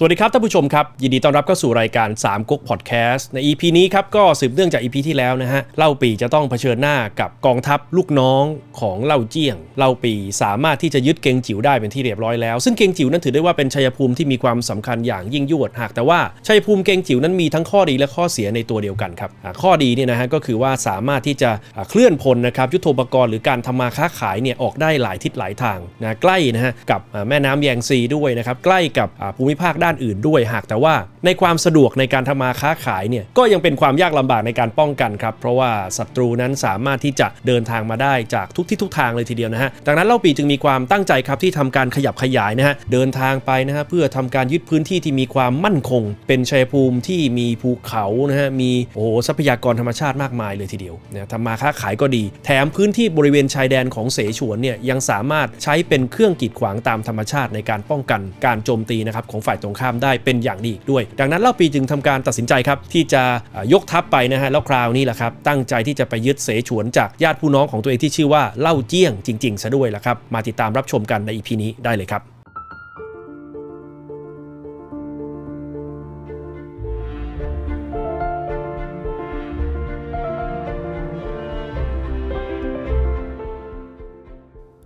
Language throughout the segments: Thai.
สวัสดีครับท่านผู้ชมครับ ยินดีต้อนรับเข้าสู่รายการ3ก๊กพอดแคสต์ใน EP นี้ครับก็สืบเนื่องจาก EP ที่แล้วนะฮะเล่าปีจะต้องเผชิญหน้ากับกองทัพลูกน้องของเล่าเจี้ยงเล่าปีสามารถที่จะยึดเกงจิ๋วได้เป็นที่เรียบร้อยแล้ว ซึ่งเกงจิ๋วนั้นถือได้ว่าเป็นชัยภูมิที่มีความสำคัญอย่างยิ่งยวดหากแต่ว่าชัยภูมิเกงจิ๋วนั้นมีทั้งข้อดีและข้อเสียในตัวเดียวกันครับข้อดีเนี่ยนะฮะก็คือว่าสามารถที่จะเคลื่อนพลนะครับยุทโธปกรณ์หรือการทำมาค้าขายเนี่ยออกได้หลายทิศหลายทางนะใกล้นะฮะกับแม่น้ำแยงซีด้วยนะครับใกล้กับภูมิภาคด้านอื่นด้วย หากแต่ว่าในความสะดวกในการทำมาค้าขายเนี่ยก็ยังเป็นความยากลำบากในการป้องกันครับ เพราะว่าศัตรูนั้นสามารถที่จะเดินทางมาได้จากทุกทิศทุกทางเลยทีเดียวนะฮะดังนั้นเล่าปีจึงมีความตั้งใจครับที่ทำการขยับขยายนะฮะเดินทางไปนะฮะเพื่อทำการยึดพื้นที่ที่มีความมั่นคง เป็นชัยภูมิที่มีภูเขานะฮะมีโอ้โหทรัพยากรธรรมชาติมากมายเลยทีเดียวนะทำมาค้าขายก็ดี แถมพื้นที่บริเวณชายแดนของเสฉวนเนี่ยยังสามารถใช้เป็นเครื่องกีดขวางตามธรรมชาติในการป้องกันการโจมตีนะครับของฝ่ายตรงข้ามได้เป็นอย่างดีอีกด้วย ดังนั้นเล่าปีจึงทำการตัดสินใจครับที่จะยกทัพไปนะฮะแล้วคราวนี้แหละครับตั้งใจที่จะไปยึดเสฉวนจากญาติผู้น้องของตัวเองที่ชื่อว่าเล่าเจี้ยงจริงๆซะด้วยละครับมาติดตามรับชมกันในอีพีนี้ได้เลยครับ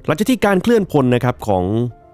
หลังจากที่การเคลื่อนพลนะครับของ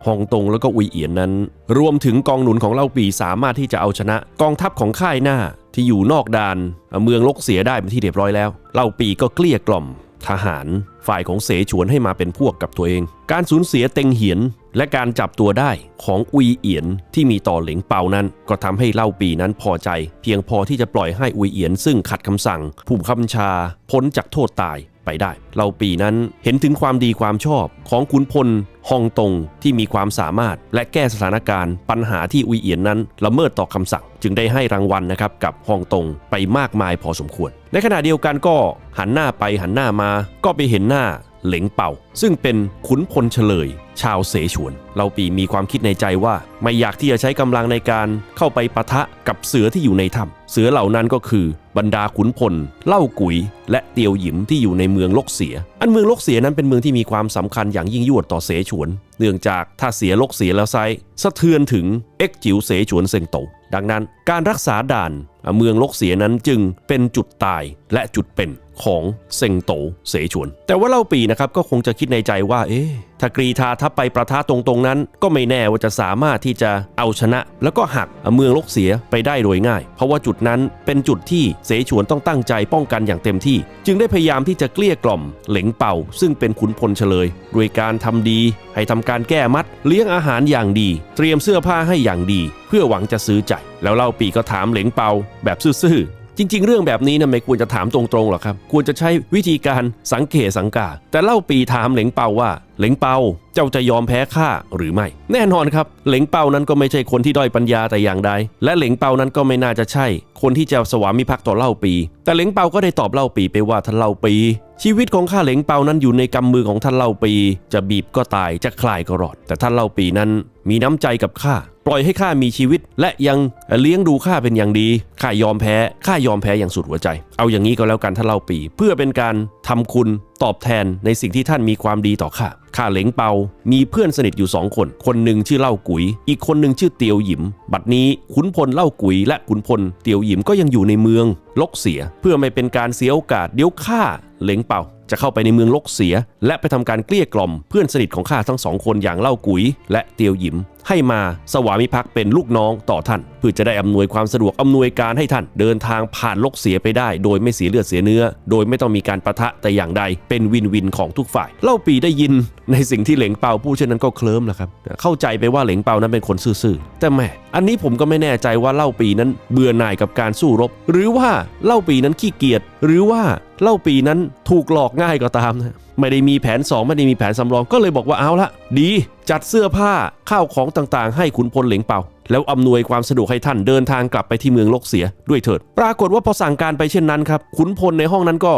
ฮองตงแล้วก็อุยเอียนนั้น รวมถึงกองหนุนของเล่าปีสามารถที่จะเอาชนะ กองทัพของค่ายหน้าที่อยู่นอกดานเมืองลกเสียได้เป็นที่เรียบร้อยแล้ว เล่าปีก็เกลี้ยกล่อม ทหาร ฝ่ายของเสฉวนให้มาเป็นพวกกับตัวเอง การสูญเสียเต็งเหียน และการจับตัวได้ของอุยเอียนที่มีต่อเหลิงเปานั้น ก็ทำให้เล่าปีนั้นพอใจ เพียงพอที่จะปล่อยให้อุยเอียนซึ่งขัดคำสั่งผู้บังคับบัญชาพ้นจากโทษตาย ไปได้ เราปีนั้นเห็นถึงความดีความชอบของขุนพลฮองตงที่มีความสามารถและแก้สถานการณ์ ปัญหาที่อุยเอียนนั้นละเมิดต่อคำสั่ง จึงได้ให้รางวัลนะครับกับฮองตงไปมากมายพอสมควร ในขณะเดียวกันก็หันหน้าไปหันหน้ามาก็ไปเห็นหน้า เหลงเป่า ซึ่งเป็นขุนพลเฉลย ชาวเสฉวน เราปีมีความคิดในใจว่า ไม่อยากที่จะใช้กำลังในการเข้าไปปะทะกับเสือที่อยู่ในถ้ำเสือเหล่านั้นก็คือบรรดาขุนพล เล่ากุยและเตียวหยิมที่อยู่ในเมืองลกเสีย อันเมืองลกเสียนั้นเป็นเมืองที่มีความสำคัญอย่างยิ่งยวดต่อเสฉวน เนื่องจากถ้าเสียลกเสียแล้วไซสะเทือนถึงเอ็กจิ๋วเสฉวนเซงโตดังนั้นการรักษาด่านเมืองลกเสียนั้นจึงเป็นจุดตายและจุดเป็น ของเซงโตเสฉวน แต่ว่าเล่าปีนะครับก็คงจะคิดในใจว่า เอ๊ะถ้ากรีธาทัพไปประทะตรงๆนั้น ก็ไม่แน่ว่าจะสามารถที่จะเอาชนะ แล้วก็หักเมืองลกเสียไปได้โดยง่าย เพราะว่าจุดนั้นเป็นจุดที่เสฉวนต้องตั้งใจป้องกันอย่างเต็มที่ จึงได้พยายามที่จะเกลี้ยกล่อม เหลงเป่า ซึ่งเป็นขุนพลเฉลยโดยการทำดี ให้ทำการแก้มัด เลี้ยงอาหารอย่างดี เตรียมเสื้อผ้าให้อย่างดี เพื่อหวังจะซื้อใจ แล้วเล่าปีก็ถามเหลงเปาแบบซื่อๆ จริง ๆ เรื่องแบบนี้นะไม่ควรจะถามตรงๆหรอกครับ ควรจะใช้วิธีการสังเกตสังกา แต่เล่าปีถามเหลงเปาว่า เหลงเปาเจ้าจะยอมแพ้ข้าหรือไม่ แน่นอนครับ เหลงเปานั้นก็ไม่ใช่คนที่ด้อยปัญญาแต่อย่างใด และเหลงเปานั้นก็ไม่น่าจะใช่ คนที่จะสวามิภักดิ์ต่อเล่าปี แต่เหลงเปาก็ได้ตอบเล่าปีไปว่าท่านเล่าปี ชีวิตของข้าเหลงเปานั้นอยู่ในกำมือของท่านเล่าปี จะบีบก็ตายจะคลายก็รอด แต่ท่านเล่าปีนั้นมีน้ำใจกับข้าปล่อยให้ข้ามีชีวิตและยังเลี้ยงดูข้าเป็นอย่างดี ข้ายอมแพ้ ข้ายอมแพ้อย่างสุดหัวใจ เอาอย่างนี้ก็แล้วกันท่านเล่าปี เพื่อเป็นการทำคุณตอบแทนในสิ่งที่ท่านมีความดีต่อข้าข้าเหลงเปา มีเพื่อนสนิทอยู่สองคน คนหนึ่งชื่อเล่ากุยอีกคนหนึ่งชื่อเตียวหยิม บัดนี้ขุนพลเล่ากุ๋ยและขุนพลเตียวหยิมก็ยังอยู่ในเมือง ลกเสียเพื่อไม่เป็นการเสียโอกาสเดี๋ยวข้าเหลงเปา จะเข้าไปในเมืองลกเสีย และไปทำการเกลี้ยกล่อมเพื่อนสนิทของข้าทั้งสองคนอย่างเล่ากุ๋ย และเตียวหยิม ให้มาสวามิภักดิ์เป็นลูกน้องต่อท่าน เพื่อจะได้อำนวยความสะดวกอำนวยการให้ท่าน เดินทางผ่านลกเสียไปได้ โดยไม่เสียเลือดเสียเนื้อ โดยไม่ต้องมีการประทะแต่อย่างใด เป็นวินวินของทุกฝ่าย เล่าปีได้ยิน ในสิ่งที่เหลงเปาพูดเช่นนั้นก็เคลิ้มแหละครับเข้าใจไปว่าเหลงเปานั้นเป็นคนซื่อๆแต่แหม่อันนี้ผมก็ไม่แน่ใจว่าเล่าปีนั้นเบื่อหน่ายกับการสู้รบ หรือว่าเล่าปีนั้นขี้เกียจหรือว่าเล่าปีนั้นถูกหลอกง่ายก็ตามนะไม่ได้มีแผน 2 ไม่ได้มีแผนสำรองก็เลยบอกว่าเอาละดี จัดเสื้อผ้าข้าวของต่างๆ ให้ขุนพลเหลงเป่า แล้วอำนวยความสะดวกให้ท่านเดินทางกลับไปที่เมืองลกเสียด้วยเถิด ปรากฏว่าพอสั่งการไปเช่นนั้นครับขุนพลในห้องนั้นก็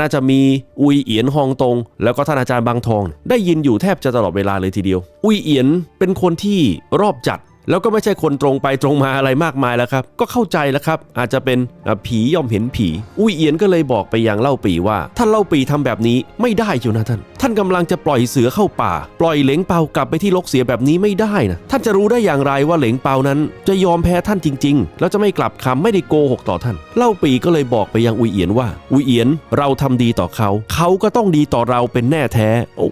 น่าจะมีอุยเอียนฮองตง แล้วก็ท่านอาจารย์บางทอง ได้ยินอยู่แทบจะตลอดเวลาเลยทีเดียว อุยเอียนเป็นคนที่รอบจัด แล้วก็ไม่ใช่คนตรงไปตรงมาอะไรมากมายแล้วครับ ก็เข้าใจแล้วครับ อาจจะเป็นผีย่อมเห็นผี อุ้ยเอียนก็เลยบอกไปยังเล่าปีว่า ท่านเล่าปีทำแบบนี้ไม่ได้อยู่นะท่าน ท่านกำลังจะปล่อยเสือเข้าป่า ปล่อยเหลงเปากลับไปที่ลกเสียแบบนี้ไม่ได้นะ ท่านจะรู้ได้อย่างไรว่าเหลงเปานั้น จะยอมแพ้ท่านจริง ๆ แล้วจะไม่กลับคำไม่ได้โกหกต่อท่าน เล่าปีก็เลยบอกไปยังอุยเอียนว่า อุยเอียนเราทำดีต่อเขา เขาก็ต้องดีต่อเราเป็นแน่แท้ โอ้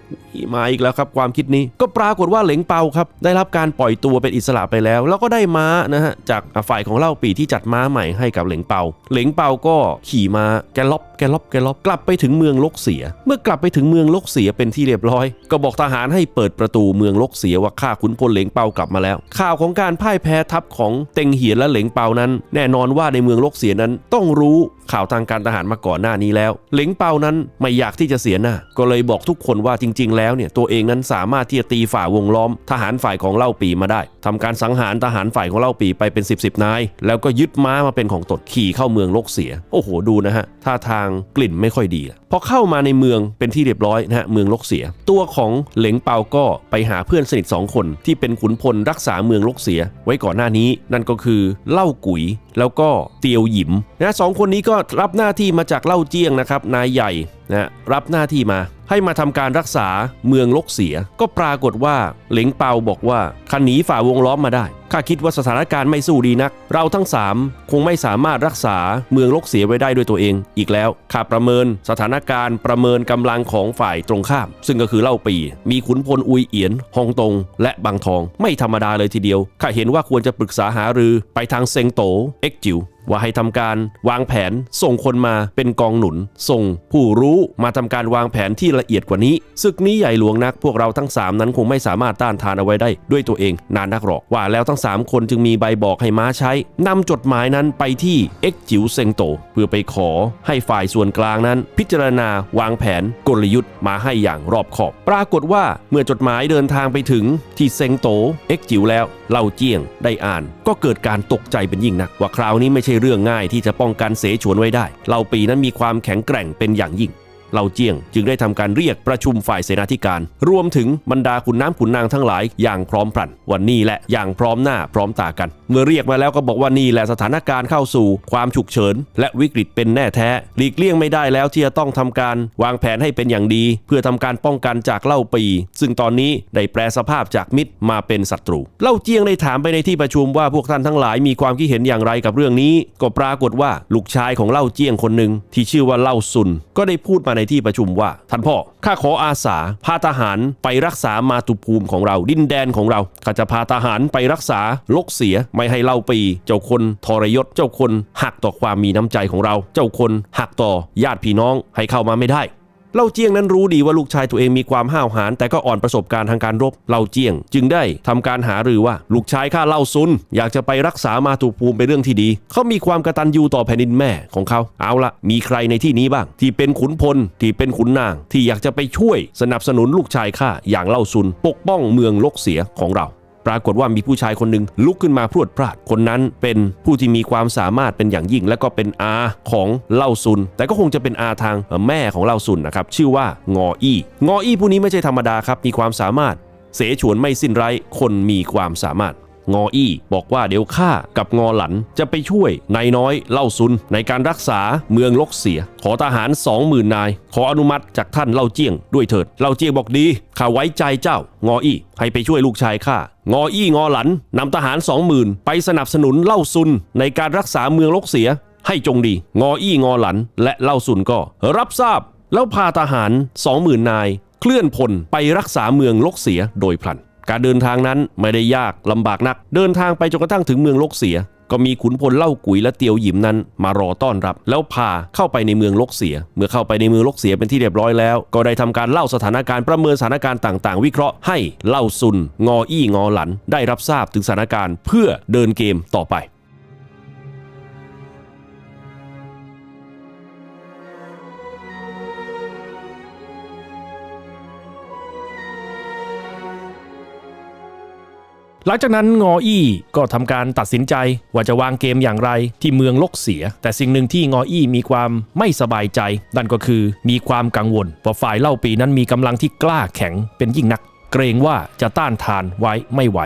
มาอีกแล้วครับความคิดนี้ ก็ปรากฏว่าเหลงเปาครับได้รับการปล่อยตัวเป็นอิสระไปแล้ว แล้วก็ได้ม้านะฮะจากฝ่ายของเล่าปีที่จัดม้าใหม่ให้กับเหลงเปา เหลงเปาก็ขี่ม้าแกลลบแกลลบแกลลบกลับไปถึงเมืองลกเสีย เมื่อกลับไปถึงเมืองลกเสียเป็นที่เรียบร้อย ก็บอกทหารให้เปิดประตูเมืองลกเสียว่าข้าขุนพลเหลงเปากลับมาแล้ว ข่าวของการพ่ายแพ้ทัพของเต็งเหียนและเหลงเปานั้น แน่นอนว่าในเมืองลกเสียนั้นต้องรู้ข่าวทางการทหารมาก่อนหน้านี้แล้ว เหลิงเปานั้นไม่อยากที่จะเสียหน้า ก็เลยบอกทุกคนว่าจริง ๆ แล้วเนี่ยตัวเองนั้นสามารถที่จะตีฝ่าวงล้อม ทหารฝ่ายของเล่าปีมาได้ทำการสังหารทหารฝ่ายของเล่าปีไปเป็น10บสนาย แล้วก็ยึดม้ามาเป็นของตนขี่เข้าเมืองลกเสีย โอ้โหดูนะฮะท่าทางกลิ่นไม่ค่อยดีละ พอเข้ามาในเมืองเป็นที่เรียบร้อยนะฮะเมืองลกเสีย ตัวของเหลงเปาก็ไปหาเพื่อนสนิทสองคนที่เป็นขุนพลรักษาเมืองลกเสีย ไว้ก่อนหน้านี้ นั่นก็คือเล่ากุ๋ยแล้วก็เตียวหยิมนะสองคนนี้ก็รับหน้าที่มาจากเล่าเจียงนะครับนายใหญ่ นะรับหน้าที่มา ให้มาทำการรักษาเมืองลกเสีย ก็ปรากฏว่าเหลงเปาบอกว่าขันหนีฝ่าวงล้อมมาได้ข้าคิดว่าสถานการณ์ไม่สู้ดีนัก เราทั้งสามคงไม่สามารถรักษาเมืองลกเสียไว้ได้ด้วยตัวเอง อีกแล้วข้าประเมินสถานการณ์ประเมินกำลังของฝ่ายตรงข้าม ซึ่งก็คือเล่าปี มีขุนพลอุยเอียนฮองตง และบางทอง ไม่ธรรมดาเลยทีเดียวข้าเห็นว่าควรจะปรึกษาหารือไปทางเซงโตเอ็กจิวว่าให้ทำการวางแผนส่งคนมาเป็นกองหนุน ส่งผู้รู้มาทำการวางแผนที่ละเอียดกว่านี้ศึกนี้ใหญ่หลวงนักพวกเราทั้ง 3 นั้นคงไม่สามารถต้านทานเอาไว้ได้ด้วยตัวเองนานนักหรอกว่าแล้วทั้ง 3 คนจึงมีใบบอกให้ม้าใช้นำจดหมายนั้นไปที่เอ็กจิ๋วเซงโต เพื่อไปขอให้ฝ่ายส่วนกลางนั้น พิจารณาวางแผนกลยุทธ์มาให้อย่างรอบขอบ ปรากฏว่าเมื่อจดหมายเดินทางไปถึงที่เซงโตเอ็กจิ๋วแล้ว เล่าเจียงได้อ่าน ก็เกิดการตกใจเป็นยิ่งนัก ว่าคราวนี้ไม่ใช่เรื่องง่ายที่จะป้องกันเสฉวนไว้ได้ เล่าปีนั้นมีความแข็งแกร่งเป็นอย่างยิ่ง เหล่าเจียง จึงได้ทำการเรียกประชุมฝ่ายเสนาธิการ รวมถึงบรรดาขุนน้ำขุนนางทั้งหลายอย่างพร้อมพรัน วันนี้แหละอย่างพร้อมหน้าพร้อมตากัน เมื่อเรียกมาแล้วก็บอกว่านี่แหละสถานการณ์เข้าสู่ ความฉุกเฉิน และวิกฤตเป็นแน่แท้ หลีกเลี่ยงไม่ได้แล้วที่จะต้องทำการ วางแผนให้เป็นอย่างดี เพื่อทำการป้องกันจากเล่าปี ซึ่งตอนนี้ได้แปลสภาพจากมิตรมาเป็นศัตรู เล่าเจียงได้ถามไปในที่ประชุมว่าพวกท่านทั้งหลายมีความคิดเห็นอย่างไรกับเรื่องนี้ ก็ปรากฏว่าลูกชายของเล่าเจียงคนหนึ่งที่ชื่อว่าเล่าซุนก็ได้พูดมาในที่ประชุมว่า ท่านพ่อ ข้าขออาสา พาทหารไปรักษามาตุภูมิของเราดินแดนของเราข้าจะพาทหารไปรักษาลกเสียไม่ให้เล่าปี เจ้าคนทรยศเจ้าคนหักต่อความมีน้ำใจของเรา เจ้าคนหักต่อญาติพี่น้องให้เข้ามาไม่ได้ เล่าเจียงนั้นรู้ดีว่าลูกชายตัวเองมีความห้าวหาญแต่ก็อ่อนประสบการณ์ทางการรบเล่าเจียง จึงได้ทำการหารือว่าลูกชายข้าเล่าซุน อยากจะไปรักษามาตุภูมิเป็นเรื่องที่ดี เขามีความกระตัญญูต่อแผ่นดินแม่ของเขาเอาละมีใครในที่นี้บ้าง ที่เป็นขุนพลที่เป็นขุนนาง ที่อยากจะไปช่วยสนับสนุนลูกชายข้าอย่างเล่าซุน ปกป้องเมืองลกเสียของเรา ปรากฏว่ามีผู้ชายคนหนึ่งลุกขึ้นมาพรวดพราดคนนั้นเป็นผู้ที่มีความสามารถเป็นอย่างยิ่ง และก็เป็นอาของเล่าซุน แต่ก็คงจะเป็นอาทางแม่ของเล่าซุนนะครับชื่อว่างออี้งออี้ผู้นี้ไม่ใช่ธรรมดาครับมีความสามารถ เสฉวนไม่สิ้นไรคนมีความสามารถ งออี้บอกว่าเดี๋ยวข้ากับงอหลันจะไปช่วยนายน้อยเล่าซุนในการรักษาเมืองลกเสีย ขอทหารสองหมื่นนาย ขออนุมัติจากท่านเล่าเจียงด้วยเถิดเล่าเจียงบอกดีข้าไว้ใจเจ้า งออี้ให้ไปช่วยลูกชายข้างออี้งอหลันนำทหารสองหมื่นไปสนับสนุนเล่าซุนในการรักษาเมืองลกเสีย ให้จงดี งออี้งอหลันและเล่าซุนก็ รับทราบแล้วพาทหารสองหมื่นนาย เคลื่อนพลไปรักษาเมืองลกเสียโดยพลัน การเดินทางนั้นไม่ได้ยากลำบากนัก เดินทางไปจนกระทั่งถึงเมืองลกเสีย ก็มีขุนพลเล่ากุยและเตียวหยิมนั้น มารอต้อนรับ แล้วพาเข้าไปในเมืองลกเสีย เมื่อเข้าไปในเมืองลกเสียเป็นที่เรียบร้อยแล้ว ก็ได้ทำการเล่าสถานการณ์ประเมินสถานการณ์ต่าง ๆ วิเคราะห์ให้เล่าซุน งออี้งอหลัน ได้รับทราบถึงสถานการณ์เพื่อเดินเกมต่อไป หลังจากนั้นงออี้ก็ทำการตัดสินใจว่าจะวางเกมอย่างไรที่เมืองลกเสีย แต่สิ่งหนึ่งที่งออี้มีความไม่สบายใจ นั่นก็คือมีความกังวลว่าฝ่ายเล่าปีนั้นมีกำลังที่กล้าแข็งเป็นยิ่งนัก เกรงว่าจะต้านทานไว้ไม่ไหว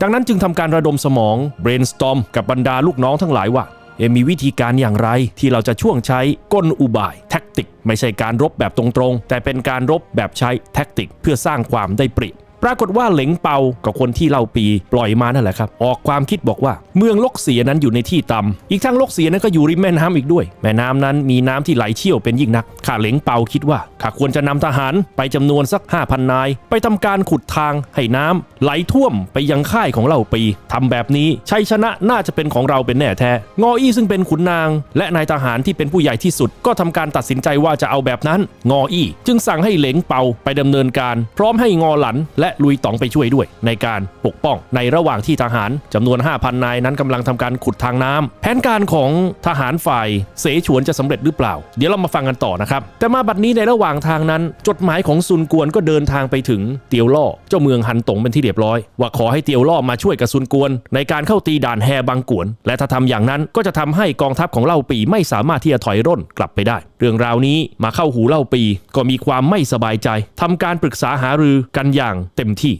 ดังนั้นจึงทำการระดมสมอง brainstorm กับบรรดาลูกน้องทั้งหลายว่าเอะมีวิธีการอย่างไรที่เราจะช่วงใช้กลอุบายแท็กติก ไม่ใช่การรบแบบตรงๆ แต่เป็นการรบแบบใช้แท็กติก เพื่อสร้างความได้เปรียบ ปรากฏว่าเหลงเปากับคนที่เล่าปีปล่อยมานั่นแหละครับ ออกความคิดบอกว่า เมืองลกเสียนั้นอยู่ในที่ต่ำอีกทั้งลกเสียนั้นก็อยู่ริมแม่น้ำอีกด้วย แม่น้ำนั้นมีน้ำที่ไหลเชี่ยวเป็นยิ่งนัก ข้าเหลงเปาคิดว่าข้าควรจะนำทหารไปจำนวนสัก 5,000 นาย ไปทำการขุดทางให้น้ำไหลท่วมไปยังค่ายของเล่าปีทำแบบนี้ชัยชนะน่าจะเป็นของเราเป็นแน่แท้ งออี้ซึ่งเป็นขุนนาง และนายทหารที่เป็นผู้ใหญ่ที่สุด ก็ทำการตัดสินใจว่าจะเอาแบบนั้น งออี้จึงสั่งให้เหลงเปาไปดำเนินการ พร้อมให้งอหลันและลุยต๋องไปช่วยด้วย ในการปกป้องในระหว่างที่ทหารจำนวน 5,000 นายนั้นกำลังทำการขุดทางน้ำแผนการของทหารฝ่ายเสฉวนจะสำเร็จหรือเปล่า เดี๋ยวเรามาฟังกันต่อนะครับ แต่มาบัดนี้ในระหว่างทางนั้น จดหมายของซุนกวนก็เดินทางไปถึงเตียวล่อเจ้าเมืองฮันตงเป็นที่เรียบร้อย ว่าขอให้เตียวล่อมาช่วยกับซุนกวน ในการเข้าตีด่านแฮบางกวน และถ้าทำอย่างนั้นก็จะทำให้กองทัพของเล่าปีไม่สามารถที่จะถอยร่นกลับไปได้เรื่องราวนี้มาเข้าหูเล่าปี ก็มีความไม่สบายใจทำการปรึกษาหารือกันอย่างเต็มที่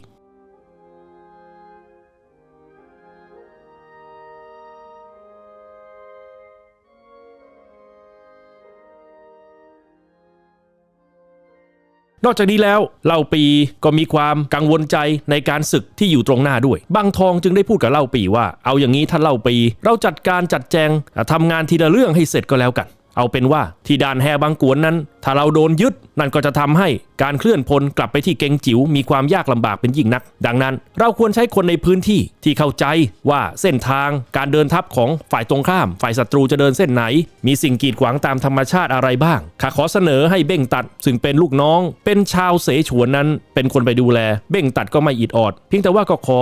นอกจากนี้แล้วเล่าปีก็มีความกังวลใจในการศึกที่อยู่ตรงหน้าด้วยบางทองจึงได้พูดกับเล่าปีว่า เอาอย่างนี้ท่านเล่าปี เราจัดการจัดแจงทำงานทีละเรื่องให้เสร็จก็แล้วกัน เอาเป็นว่าที่ด่านแฮบางกวนนั้น ถ้าเราโดนยึด นั่นก็จะทำให้การเคลื่อนพลกลับไปที่เกงจิ๋วมีความยากลำบากเป็นยิ่งนัก ดังนั้น เราควรใช้คนในพื้นที่ที่เข้าใจว่าเส้นทางการเดินทัพของฝ่ายตรงข้าม ฝ่ายศัตรูจะเดินเส้นไหน มีสิ่งกีดขวางตามธรรมชาติอะไรบ้างข้าขอเสนอให้เบ้งตัด ซึ่งเป็นลูกน้อง เป็นชาวเสฉวนนั้น เป็นคนไปดูแล เบ้งตัดก็ไม่อิดออด เพียงแต่ว่าก็ขอ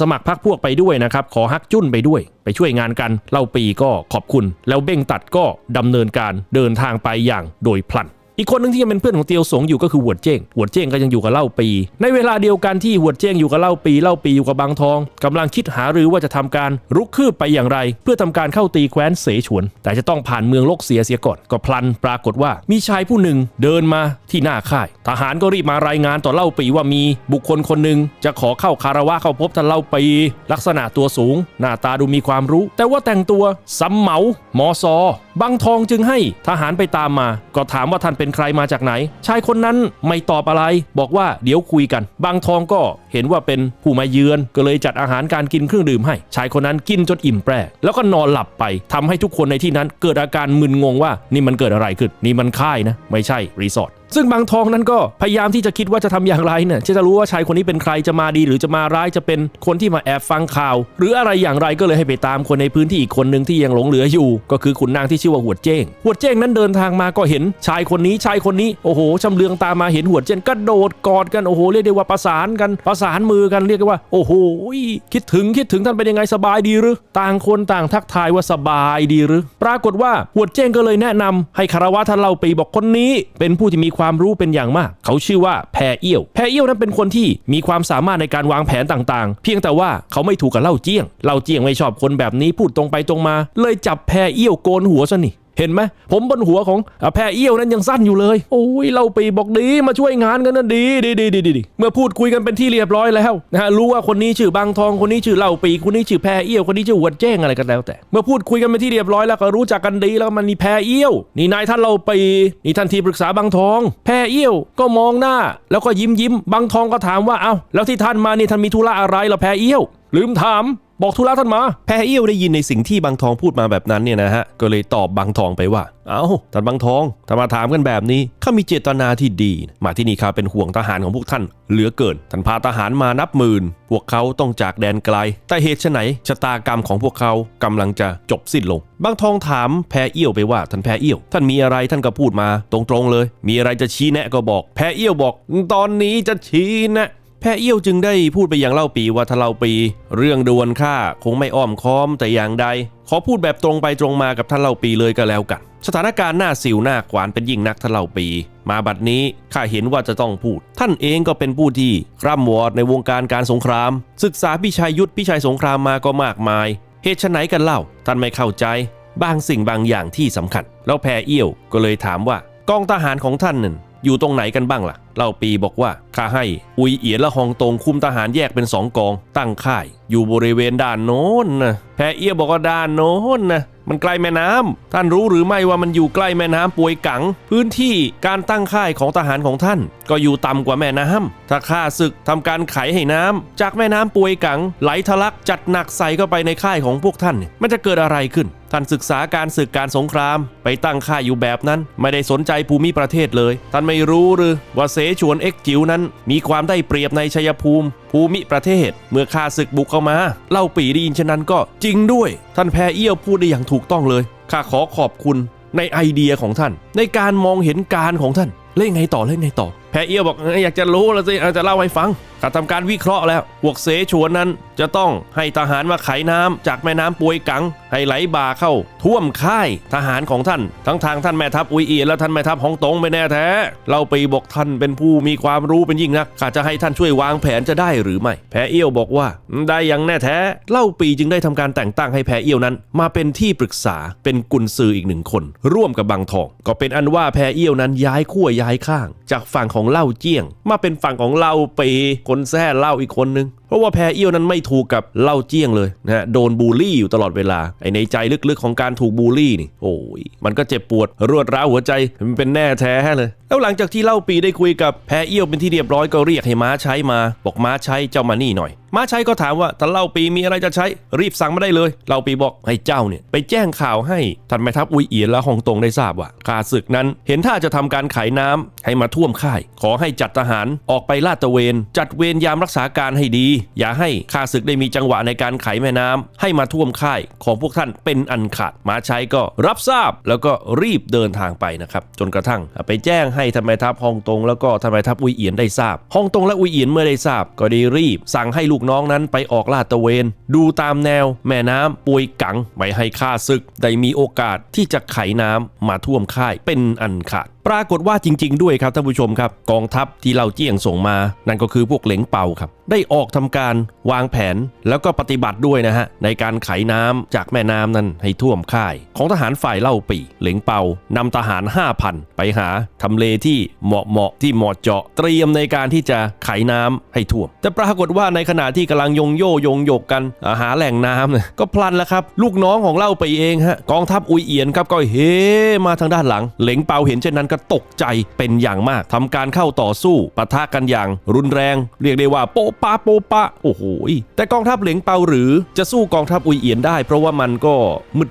สมัครพักพวกไปด้วยนะครับขอฮักจุ้นไปด้วย ไปช่วยงานกัน เล่าปีก็ขอบคุณ แล้วเบ้งตัดก็ดำเนินการเดินทางไปอย่างโดยพลัน อีกคนหนึ่งที่ยังเป็นเพื่อนของเตียวสงอยู่ก็คือหวดเจ้งหวดเจ้งก็ยังอยู่กับเล่าปี ในเวลาเดียวกันที่หวดเจ้งอยู่กับเล่าปีเล่าปีอยู่กับบางทองกำลังคิดหารือว่าจะทำการรุกคืบไปอย่างไร เพื่อทำการเข้าตีแคว้นเสฉวน แต่จะต้องผ่านเมืองลกเสียเสียก่อนก็พลันปรากฏว่ามีชายผู้หนึ่งเดินมาที่หน้าค่าย ทหารก็รีบมารายงานต่อเล่าปีว่ามีบุคคลคนหนึ่งจะขอเข้าคารวะเข้าพบท่านเล่าปี ลักษณะตัวสูง หน้าตาดูมีความรู้ แต่ว่าแต่งตัวสำเหมามอซอบางทองจึงให้ทหารไปตามมา ก็ถามว่าท่านเป็น็นใครมาจากไหน ชายคนนั้นไม่ตอบอะไร บอกว่าเดี๋ยวคุยกัน บางทองก็เห็นว่าเป็นผู้มาเยือน ก็เลยจัดอาหารการกินเครื่องดื่มให้ ชายคนนั้นกินจนอิ่มแปรแล้วก็นอนหลับไปทำให้ทุกคนในที่นั้นเกิดอาการมึนงงว่านี่มันเกิดอะไรขึ้นนี่มันค่ายนะ ไม่ใช่รีสอร์ทซึ่งบางทองนั้นก็พยายามที่จะคิดว่าจะทำอย่างไรเนี่ยจะรู้ว่าชายคนนี้เป็นใครจะมาดี หรือจะมาร้ายจะเป็นคนที่มาแอบฟังข่าว หรืออะไรอย่างไรก็เลยให้ไปตามคนในพื้นที่อีกคนหนึ่งที่ยังหลงเหลืออยู่ ก็คือขุนนางที่ชื่อว่าหัวเจ้งหัวเจ้งนั้นเดินทางมาก็เห็นชายคนนี้ชายคนนี้โอ้โหชำเลืองตามมาเห็นหัวเจ้งกระโดดกอดกันโอ้โหเรียกได้ว่าประสานกันประสานมือกันเรียกว่า โอ้โหคิดถึงคิดถึงท่านเป็นยังไงสบายดีหรือต่างคนต่างทักทายว่าสบายดีหรือปรากฏว่าหัวเจ้งก็เลยแนะนำให้คารวะท่านเล่าปีบอกคนนี้ เป็นผู้ที่มีความรู้เป็นอย่างมาก เขาชื่อว่าแพรเอี้ยว แพรเอี้ยวนั้นเป็นคนที่มีความสามารถในการวางแผนต่างๆ เพียงแต่ว่าเขาไม่ถูกกับเล่าเจี้ยง เล่าเจี้ยงไม่ชอบคนแบบนี้พูดตรงไปตรงมา เลยจับแพรเอี้ยวโกนหัวซะนี่ เห็นไหมผมบนหัวของแพรเอี้ยวนั้นยังสั้นอยู่เลย โอ้ยเล่าปีบอกดีมาช่วยงานกันนะดีดีดีดีดีเมื่อพูดคุยกันเป็นที่เรียบร้อยแล้วนะฮะรู้ว่าคนนี้ชื่อบางทองคนนี้ชื่อเล่าปีคนนี้ชื่อแพรเอี้ยวคนนี้ชื่อหวดแจ้งอะไรกันแล้วแต่ เมื่อพูดคุยกันเป็นที่เรียบร้อยแล้วก็รู้จักกันดีแล้วมันมีแพรเอี้ยว นี่นายท่านเล่าปีนี่ท่านที่ปรึกษาบางทอง แพรเอี้ยวก็มองหน้า แล้วก็ยิ้มยิ้มบางทองก็ถามว่าเอ้าแล้วที่ท่านมานี่ท่านมีธุระอะไรเรอแพรเอี้ยว ลืมถาม บอกธุระท่านมา แพรเอี้ยวได้ยินในสิ่งที่บางทองพูดมาแบบนั้นเนี่ยนะฮะ ก็เลยตอบบางทองไปว่า เอา้า ท่านบางทองถ้ามาถามกันแบบนี้ ข้ามีเจตนาที่ดี มาที่นี่ข้าเป็นห่วงทหารของพวกท่าน เหลือเกิน ท่านพาทหารมานับหมื่น พวกเขาต้องจากแดนไกล แต่เหตุไฉนชะตากรรมของพวกเขากำลังจะจบสิ้นลง บางทองถามแพรเอี้ยวไปว่า ท่านแพรเอี้ยว ท่านมีอะไรท่านก็พูดมา ตรงๆเลย มีอะไรจะชี้แนะก็บอก แพรเอี้ยวบอก ตอนนี้จะชี้แนะ แพรเอี้ยวจึงได้พูดไปยังเล่าปีว่าถ้าเลาปี เรื่องดวนข้าคงไม่อ้อมค้อมแต่อย่างใด ขอพูดแบบตรงไปตรงมากับท่านเล่าปีเลยก็แล้วกัน สถานการณ์หน้าสิวหน้าขวานเป็นยิ่งนักท่านเล่าปี มาบัดนี้ข้าเห็นว่าจะต้องพูด ท่านเองก็เป็นผู้ที่คร่ำวอดในวงการการสงคราม ศึกษาพิชัยยุทธพิชัยสงครามมาก็มากมาย เหตุไฉนกันเล่า ท่านไม่เข้าใจ บางสิ่งบางอย่างที่สำคัญ แล้วแพรเอี้ยวก็เลยถามว่ากองทหารของท่านนั่นอยู่ตรงไหนกันบ้างล่ะ เล่าปีบอกว่าข้าให้อุยเอียนและฮองตงคุมทหารแยกเป็นสองกองตั้งค่ายอยู่บริเวณด้านโน้นนะแพเอียบอกว่าด้านโน้นนะมันใกล้แม่น้ำท่านรู้หรือไม่ว่ามันอยู่ใกล้แม่น้ำปวยกัง พื้นที่การตั้งค่ายของทหารของท่าน ก็อยู่ต่ำกว่าแม่น้ำถ้าข้าศึกทำการไขให้น้ำจากแม่น้ำปวยกัง ไหลทะลักจัดหนักใส่เข้าไปในค่ายของพวกท่าน มันจะเกิดอะไรขึ้น ท่านศึกษาการศึกการสงคราม ไปตั้งค่ายอยู่แบบนั้น ไม่ได้สนใจภูมิประเทศเลย ท่านไม่รู้หรือว่าเสฉวนเอ็กจิ๋วนั้น มีความได้เปรียบในชัยภูมิ ภูมิประเทศ เมื่อข้าศึกบุกเข้ามาเล่าปีได้ยินเช่นนั้นก็จริงด้วย ท่านแพเอี้ยวพูดได้อย่างถูกต้องเลย ข้าขอขอบคุณในไอเดียของท่าน ในการมองเห็นการของท่านเล่นไงต่อเล่นไงต่อ เอียวบอกอยากจะรู้แล้วสิอาจะเล่าให้ฟังข้าทำการวิเคราะห์แล้วพวกเสฉวนนั้น จะต้องให้ทหารมาไขน้ำจากแม่น้ำปวยกัง ให้ไหลบ่าเข้า ท่วมค่ายทหารของท่าน ทั้งทางท่านแม่ทัพอุยเอียนและท่านแม่ทัพฮ่องตงไปแน่แท้ เราปีบอกท่านเป็นผู้มีความรู้เป็นยิ่งนักข้าจะให้ท่านช่วยวางแผนจะได้หรือไม่ แพเอี้ยวบอกว่าได้อย่างแน่แท้ เล่าปีจึงได้ทำการแต่งตั้งให้แพเอี้ยวนั้น มาเป็นที่ปรึกษาเป็นกุญซืออีกหนึ่งคน ร่วมกับบางทอง ก็เป็นอันว่าแพเอี้ยวนั้นย้ายขั้วย้ายข้าง จากฝั่งของเล่าเจี้ยง มาเป็นฝั่งของเล่าปีคนแท้เล่าอีกคนนึง ราะว่าแพรเอี้ยวนั้นไม่ถูกกับเล่าเจี้ยงเลยนะฮะโดนบูลลี่อยู่ตลอดเวลาไอในใจลึกๆของการถูกบูลลี่นี่โอ้ยมันก็เจ็บปวดรวดร้าวหัวใจมันเป็นแน่แท้เลย แล้วหลังจากที่เล่าปีได้คุยกับแพรเอี้ยวเป็นที่เรียบร้อยก็เรียกให้ม้าใช้มา บอกม้าใช้เจ้ามานี่หน่อยม้าใช้ก็ถามว่าถ้าเล่าปีมีอะไรจะใช้รีบสั่งมาได้เลยเล่าปีบอกให้เจ้าเนี่ยไปแจ้งข่าวให้ท่านแม่ทัพอุยเอียนและฮองตงได้ทราบว่าข้าศึกนั้นเห็นท่าจะทำการขายน้ำให้มาท่วมค่าย ขอให้จัดทหารออกไปลาดตระเวน จัดเวรยามรักษาการให้ดีอย่าให้ข้าศึกได้มีจังหวะในการไขแม่น้ำให้มาท่วมค่ายของพวกท่านเป็นอันขาดมาใช้ก็รับทราบแล้วก็รีบเดินทางไปนะครับ จนกระทั่งไปแจ้งให้ท่านแม่ทัพฮองตงแล้วก็ท่านแม่ทัพอุยเอียนได้ทราบฮองตงและอุยเอียนเมื่อได้ทราบ ก็ได้รีบ สั่งให้ลูกน้องนั้นไปออกลาดตระเวน ดูตามแนว แม่น้ำปวยกังไม่ให้ข้าศึกได้มีโอกาสที่จะไขน้ำมาท่วมค่ายเป็นอันขาด ปรากฏว่าจริง ๆ ด้วยครับท่านผู้ชมครับ กองทัพที่เราเจี้ยงส่งมา นั่นก็คือพวกเหลงเป่าครับ ได้ออกทำการวางแผนแล้วก็ปฏิบัติด้วยนะฮะ ในการไขน้ำจากแม่น้ำนั้นให้ท่วมค่าย ของทหารฝ่ายเล่าปีเหลงเป่านำทหาร 5,000 ไปหาทำเลที่เหมาะเหมาะที่เหมาะเจาะเตรียมในการที่จะไขน้ำให้ท่วม แต่ปรากฏว่าในขณะที่กำลังยงโยยงโยกกันาหาแหล่งน้ำเนี่ยก็พลันแล้วครับ ลูกน้องของเล่าปีเองฮะกองทัพอุยเอียนครับก็เฮมาทางด้านหลัง เหลงเปาเห็นเช่นนั้นก็ตกใจเป็นอย่างมากทำการเข้าต่อสู้ปะทะกันอย่างรุนแรง เรียกได้ว่าโปะปะโปะปะโอ้โหแต่กองทัพเหลงเปาหรือจะสู้กองทัพอุยเอียนได้ เพราะว่ามันก็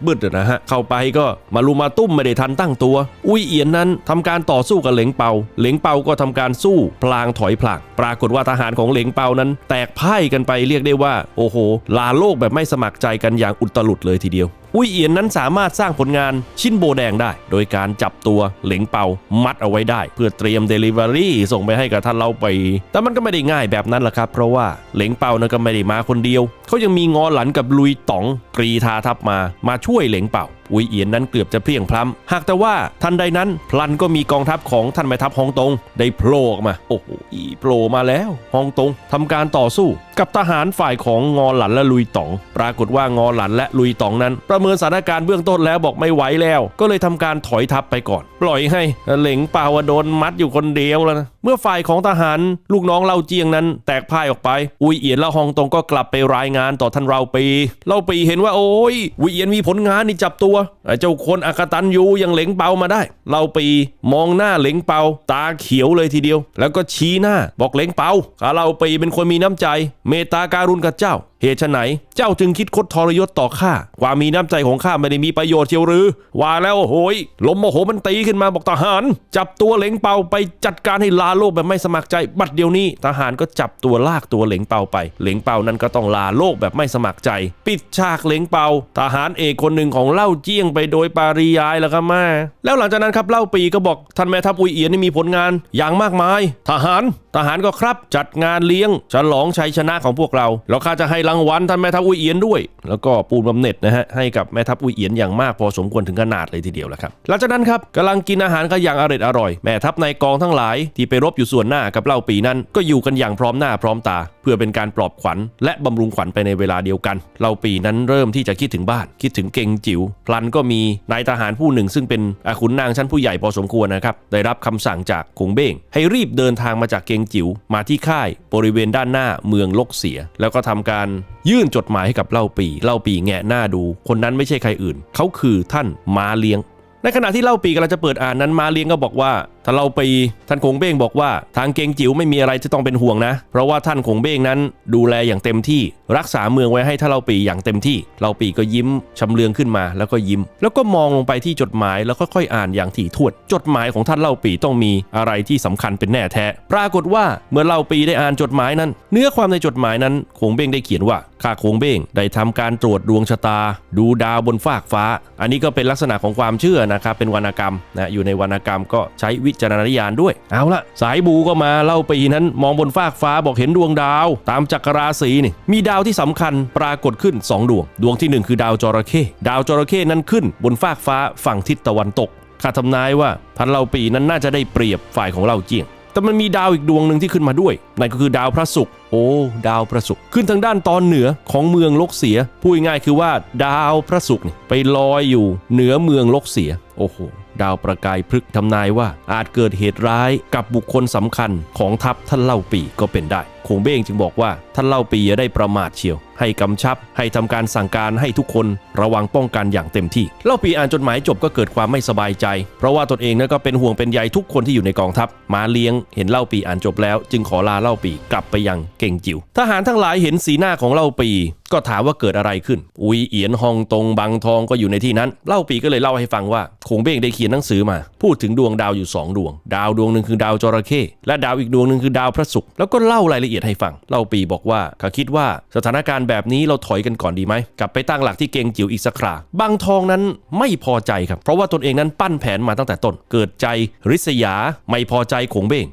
มืดๆนะฮะเข้าไปก็มารุมาตุ้มไม่ได้ทันตั้งตัว อุยเอียนนั้นทำการต่อสู้กับเหลงเปา เหลงเปาก็ทำการสู้พลางถอยพลางปรากฏว่าทหารของเหลงเปานั้น แตกพ่ายกันไปเรียกได้ว่า โอ้โห ลาโลกแบบไม่สมัครใจกันอย่างอุตลุดเลยทีเดียว อุยเอียนนั้นสามารถสร้างผลงานชิ้นโบแดงได้ โดยการจับตัวเหลงเปามัดเอาไว้ได้ เพื่อเตรียมเดลิเวอรี่ส่งไปให้กับท่านเราไป แต่มันก็ไม่ได้ง่ายแบบนั้นแหละครับ เพราะว่าเหลงเปานั้นก็ไม่ได้มาคนเดียว เขายังมีงอหลันกับลุยต๋องกรีธาทัพมามาช่วยเหลงเปาอุยเอียนนั้นเกือบจะเพลียงพล้ำหากแต่ว่าทันใดนั้นพลันก็มีกองทัพของท่านแม่ทัพฮองตงได้โผล่ออกมา โอ้โหอีโผล่มาแล้วฮองตงทำการต่อสู้ กับทหารฝ่ายของงอหลันและลุยต๋อง ปรากฏว่างอหลันและลุยต๋องนั้น ประเมินสถานการณ์เบื้องต้นแล้วบอกไม่ไหวแล้ว ก็เลยทำการถอยทัพไปก่อน ปล่อยให้เหลงปาวโดนมัดอยู่คนเดียวแล้วนะเมื่อฝ่ายของทหารลูกน้องเล่าเจียงนั้น แตกพ่ายออกไป อุยเอียนและฮองตงก็กลับไปรายงานต่อท่านเราปีเล่าปีเห็นว่าโอ้ยอุยเอียนมีผลงานนี่จับตัวไอ้เจ้าคนอากตันยูยังเหลงเปามาได้เล่าปีมองหน้าเหลงเปาตาเขียวเลยทีเดียว แล้วก็ชี้หน้าบอกเหลงเปาข้าเล่าปีเป็นคนมีน้ำใจ เมตตาการุณกับเจ้า เหตุไฉนเจ้าจึงคิดคดทรยศต่อข้าความมีน้ำใจของข้าไม่ได้มีประโยชน์เชียวหรือ ว่าแล้วโอ้ยลมโมโหมันตีขึ้นมาบอกทหาร จับตัวเหลงเปาไปจัดการให้ลาโลกแบบไม่สมัครใจ บัดเดียวนี้ทหารก็จับตัวลากตัวเหลงเปาไป เหลงเปานั้นก็ต้องลาโลกแบบไม่สมัครใจ ปิดฉากเหลงเปา ทหารเอกคนหนึ่งของเล่าเจี้ยงไปโดยปาริยายแล้วครับแม่แล้วหลังจากนั้นครับเล่าปีก็บอกท่านแม่ทัพอุยเอียนนี่มีผลงานอย่างมากมาย ทหารทหารก็ครับจัดงานเลี้ยง ฉลองชัยชนะของพวกเราแล้วข้าจะให้รางวัลท่านแม่ทัพอุยเอียนด้วย แล้วก็ปูนบำเหน็จนะฮะให้กับแม่ทัพอุยเอียนอย่างมากพอสมควรถึงขนาดเลยทีเดียวแหละครับหลังจากนั้นครับกำลังกินอาหารกันอย่างอร่อยอร่อยแม่ทัพในกองทั้งหลาย ที่ไปรบอยู่ส่วนหน้ากับเล่าปีนั้น ก็อยู่กันอย่างพร้อมหน้าพร้อมตา เพื่อเป็นการปลอบขวัญ และบำรุงขวัญไปในเวลาเดียวกัน เล่าปีนั้นเริ่มที่จะคิดถึงบ้านคิดถึงเก่งจิ๋วพลลันก็มีนายทหารผู้หนึ่ง ซึ่งเป็นขุนนางชั้นผู้ใหญ่พอสมควรนะครับได้รับคำสั่งจากคงเบ้งให้รีบเดินทางมาจากเกงจิ๋วมาที่ค่ายบริเวณด้านหน้าเมืองลกเสีย แล้วก็ทำการยื่นจดหมายให้กับเล่าปีเล่าปีแงะหน้าดู คนนั้นไม่ใช่ใครอื่น เขาคือท่านมาเลียง ในขณะที่เล่าปีกำลังจะเปิดอ่านนั้นมาเลียงก็บอกว่า ถ้าเล่าปีท่านคงเบ้งบอกว่า ทางเกงจิ๋วไม่มีอะไรที่ต้องเป็นห่วงนะ เพราะว่าท่านคงเบ้งนั้นดูแลอย่างเต็มที่ รักษาเมืองไว้ให้ท่านเล่าปีอย่างเต็มที่เล่าปีก็ยิ้มชำเลืองขึ้นมาแล้วก็ยิ้ม แล้วก็มองลงไปที่จดหมายแล้วค่อยๆอ่านอย่างถี่ถ้วนจดหมายของท่านเล่าปีต้องมีอะไรที่สำคัญเป็นแน่แท้ ปรากฏว่าเมื่อเล่าปีได้อ่านจดหมายนั้น เนื้อความในจดหมายนั้นคงเบ้งได้เขียนว่าข้าคงเบ้งได้ทำการตรวจดวงชะตา ดูดาวบนฟากฟ้า อันนี้ก็เป็นลักษณะของความเชื่อนะครับเป็นวรรณกรรมนะอยู่ในวรรณกรรมก็ใช้วิจารณญาณด้วย เอาละสายบูก็มาเล่าปีนั้นมองบนฟากฟ้าบอกเห็นดวงดาว ตามจักรราศีนี่มีดาวที่สำคัญปรากฏขึ้น 2 ดวง ดวงทีหนึ่1 คือดาวจระเข้ดาวจระเข้นั้นขึ้นบนฟากฟ้าฝั่งทิศตะวันตกข้าทำนายว่าพันเล่าปีนั้นน่าจะได้เปรียบฝ่ายของเล่าเจียงแต่มันมีดาวอีกดวงหนึ่งที่ขึ้นมาด้วยนั่นก็คือดาวพระศุกร์โอ้ ดาวพระศุกร์ขึ้นทางด้านตอนเหนือของเมืองลกเสียพูดง่ายๆคือว่าดาวพระศุกร์นี่ไปลอยอยู่เหนือเมืองลกเสีย โอ้โห ดาวประกายพฤกษทำนายว่าอาจเกิดเหตุร้ายกับบุคคลสำคัญของทัพท่านเล่าปีก็เป็นได้ คงเบ้งจึงบอกว่าท่านเล่าปีอย่าได้ประมาทเชียว ให้กำชับ ให้ทำการสั่งการให้ทุกคนระวังป้องกันอย่างเต็มที่ เล่าปีอ่านจดหมายจบก็เกิดความไม่สบายใจ เพราะว่าตนเองนั้นก็เป็นห่วงเป็นใยทุกคนที่อยู่ในกองทัพมาเลี้ยงเห็นเล่าปีอ่านจบแล้ว จึงขอลาเล่าปีกลับไปยังเก่งจิ๋วทหารทั้งหลายเห็นสีหน้าของเล่าปี ก็ถามว่าเกิดอะไรขึ้น อุยเอียนฮองตงบางทองก็อยู่ในที่นั้น เล่าปีก็เลยเล่าให้ฟังว่าคงเบ้งได้เขียนหนังสือมา พูดถึงดวงดาวอยู่ 2 ดวง ดาวดวงหนึ่งคือดาวจระเข้และดาวอีกดวงหนึ่งคือดาวพระศุกร์แล้วก็เล่ารายละเอียดให้ฟัง เล่าปีบอกว่าเขาคิดว่าสถานการณ์แบบนี้เราถอยกันก่อนดีไหมกลับไปตั้งหลักที่เกงจิ๋วอีกสักคราบางทองนั้นไม่พอใจครับ เพราะว่าตนเองนั้นปั้นแผนมาตั้งแต่ต้น เกิดใจริษยาไม่พอใจคงเบ้ง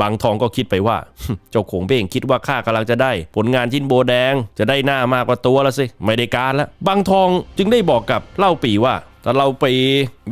บางทองก็คิดไปว่า เจ้าคงเบ้งคิดว่าข้ากำลังจะได้ ผลงานชิ้นโบแดง จะได้หน้ามากกว่าตัวแล้วสิไม่ได้การแล้วบางทองจึงได้บอกกับเล่าปีว่า ถ้าเราไป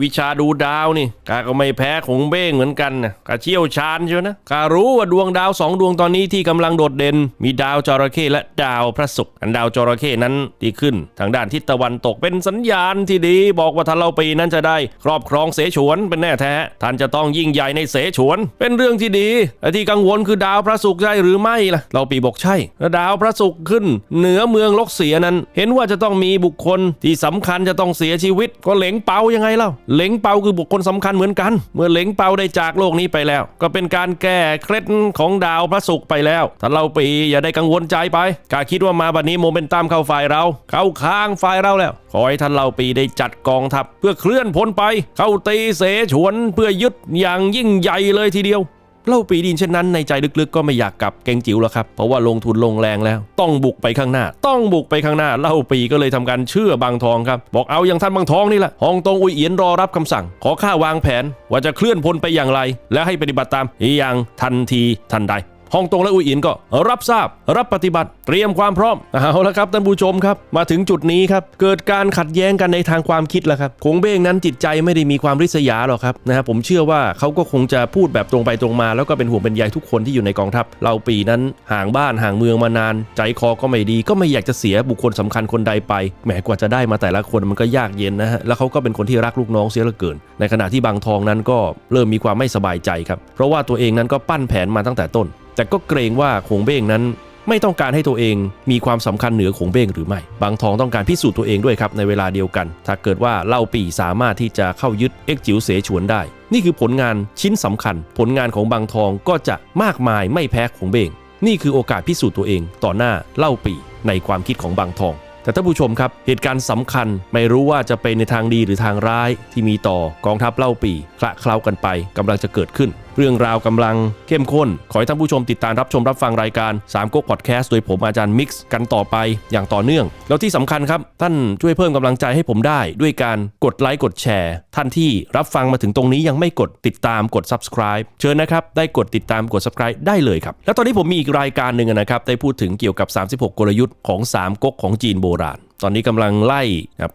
วิชาดูดาวนี่ข้าก็ไม่แพ้คงเบ้งเหมือนกันนะข้าเชี่ยวชาญเชียวนะข้ารู้ว่าดวงดาวสองดวงตอนนี้ที่กำลังโดดเด่น มีดาวจระเข้และดาวพระศุกร์อันดาวจระเข้นั้นที่ขึ้น ทางด้านทิศตะวันตกเป็นสัญญาณที่ดี บอกว่าถ้าเราปีนั้นจะได้ ครอบครองเสฉวนเป็นแน่แท้ ท่านจะต้องยิ่งใหญ่ในเสฉวน เป็นเรื่องที่ดีแต่ที่กังวลคือดาวพระศุกร์ใช่หรือไม่ล่ะ เราปีบอกใช่แล้วดาวพระศุกร์ขึ้น เหนือเมืองลกเสียนั้น เห็นว่าจะต้องมีบุคคลที่สำคัญจะต้องเสียชีวิตก็เหลงเปายังไงเล่าเหลงเปาคือบุคคลสำคัญเหมือนกัน เมื่อเหลงเปาได้จากโลกนี้ไปแล้ว ก็เป็นการแก้เคล็ดของดาวพระศุกร์ไปแล้วถ้าเราปีอย่าได้กังวลใจไปกาคิดว่ามาบัดนี้โมเมนตัมเข้าฝ่ายเรา เข้าข้างฝ่ายเราแล้ว ขอให้ท่านเราปีได้จัดกองทัพเพื่อเคลื่อนพลไป เข้าตีเสฉวนเพื่อยึดอย่างยิ่งใหญ่เลยทีเดียว เล่าปีดินเช่นนั้นในใจลึกๆ ก็ไม่อยากกลับเกงจิ๋วแล้วครับ เพราะว่าลงทุนลงแรงแล้ว ต้องบุกไปข้างหน้า ต้องบุกไปข้างหน้า เล่าปีก็เลยทำการเชื่อบางทองครับ บอกเอาอย่างท่านบางทองนี่แหละฮองตงอุยเอียนรอรับคำสั่ง ขอข้าวางแผนว่าจะเคลื่อนพลไปอย่างไร และให้ปฏิบัติตามอย่างทันทีทันใด ฮ่องตงและอุยอินก็รับทราบ รับปฏิบัติ เตรียมความพร้อมเอาละครับท่านผู้ชมครับ มาถึงจุดนี้ครับ เกิดการขัดแย้งกันในทางความคิดแล้วครับคงเบ้งนั้นจิตใจไม่ได้มีความริษยาหรอกครับนะครับผมเชื่อว่าเขาก็คงจะพูดแบบตรงไปตรงมา แล้วก็เป็นห่วงเป็นใยทุกคนที่อยู่ในกองทัพ เราปีนั้นห่างบ้านห่างเมืองมานาน ใจคอก็ไม่ดี ก็ไม่อยากจะเสียบุคคลสำคัญคนใดไปแหมกว่าจะได้มาแต่ละคนมันก็ยากเย็นนะฮะแล้วเขาก็เป็นคนที่รักลูกน้องเสียเหลือเกิน ในขณะที่บางทองนั้นก็เริ่มมีความไม่สบายใจครับเพราะว่าตัวเองนั้นก็ปั้นแผนมาตั้งแต่ต้น แต่ก็เกรงว่าคงเบ้งนั้นไม่ต้องการให้ตัวเองมีความสำคัญเหนือคงเบ้งหรือไม่ บางทองต้องการพิสูจน์ตัวเองด้วยครับในเวลาเดียวกัน ถ้าเกิดว่าเล่าปี่สามารถที่จะเข้ายึดเอ็กจิ๋วเสฉวนได้ นี่คือผลงานชิ้นสำคัญ ผลงานของบางทองก็จะมากมายไม่แพ้คงเบ้ง นี่คือโอกาสพิสูจน์ตัวเองต่อหน้าเล่าปี่ในความคิดของบางทอง แต่ท่านผู้ชมครับ เหตุการณ์สำคัญไม่รู้ว่าจะเป็นในทางดีหรือทางร้ายที่มีต่อกองทัพเล่าปี่คละเคล้ากันไปกำลังจะเกิดขึ้น เรื่องราวกำลังเข้มข้น ขอให้ท่านผู้ชมติดตามรับชมรับฟังรายการ3ก๊กพอดแคสต์โดยผมอาจารย์มิกซ์กันต่อไปอย่างต่อเนื่อง แล้วที่สำคัญครับ ท่านช่วยเพิ่มกำลังใจให้ผมได้ ด้วยการกดไลค์กดแชร์ ท่านที่รับฟังมาถึงตรงนี้ยังไม่กดติดตามกด subscribe เชิญนะครับ ได้กดติดตามกด subscribe ได้เลยครับ แล้วตอนนี้ผมมีอีกรายการหนึ่งนะครับได้พูดถึงเกี่ยวกับ 36 กลยุทธ์ของ3ก๊กของจีนโบราณ ตอนนี้กำลังไล่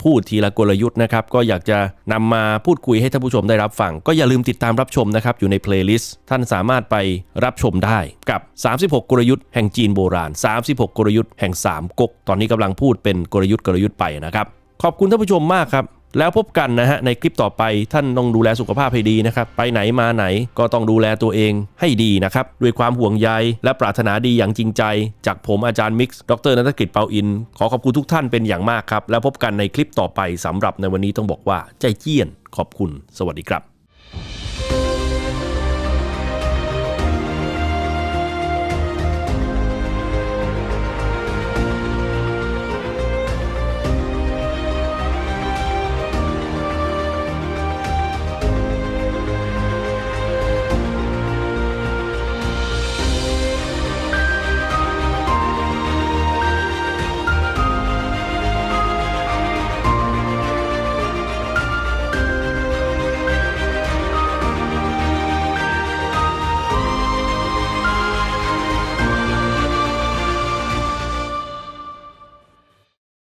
พูดทีละกลยุทธ์นะครับ ก็อยากจะนำมาพูดคุยให้ท่านผู้ชมได้รับฟัง ก็อย่าลืมติดตามรับชมนะครับ อยู่ในเพลย์ลิสต์ท่านสามารถไปรับชมได้กับ 36 กลยุทธ์แห่งจีนโบราณ 36 กลยุทธ์แห่ง 3ก๊กตอนนี้กำลังพูดเป็นกลยุทธ์กลยุทธ์ไปนะครับ ขอบคุณท่านผู้ชมมากครับ แล้วพบกันนะฮะในคลิปต่อไปท่านต้องดูแลสุขภาพให้ดีนะครับ ไปไหนมาไหนก็ต้องดูแลตัวเองให้ดีนะครับ ด้วยความห่วงใยและปรารถนาดีอย่างจริงใจ จากผมอาจารย์มิกซ์ดรนัทกิจเปาอิน ขอขอบคุณทุกท่านเป็นอย่างมากครับ แล้วพบกันในคลิปต่อไปสำหรับในวันนี้ต้องบอกว่าใจเจี้ยน ขอบคุณ สวัสดีครับ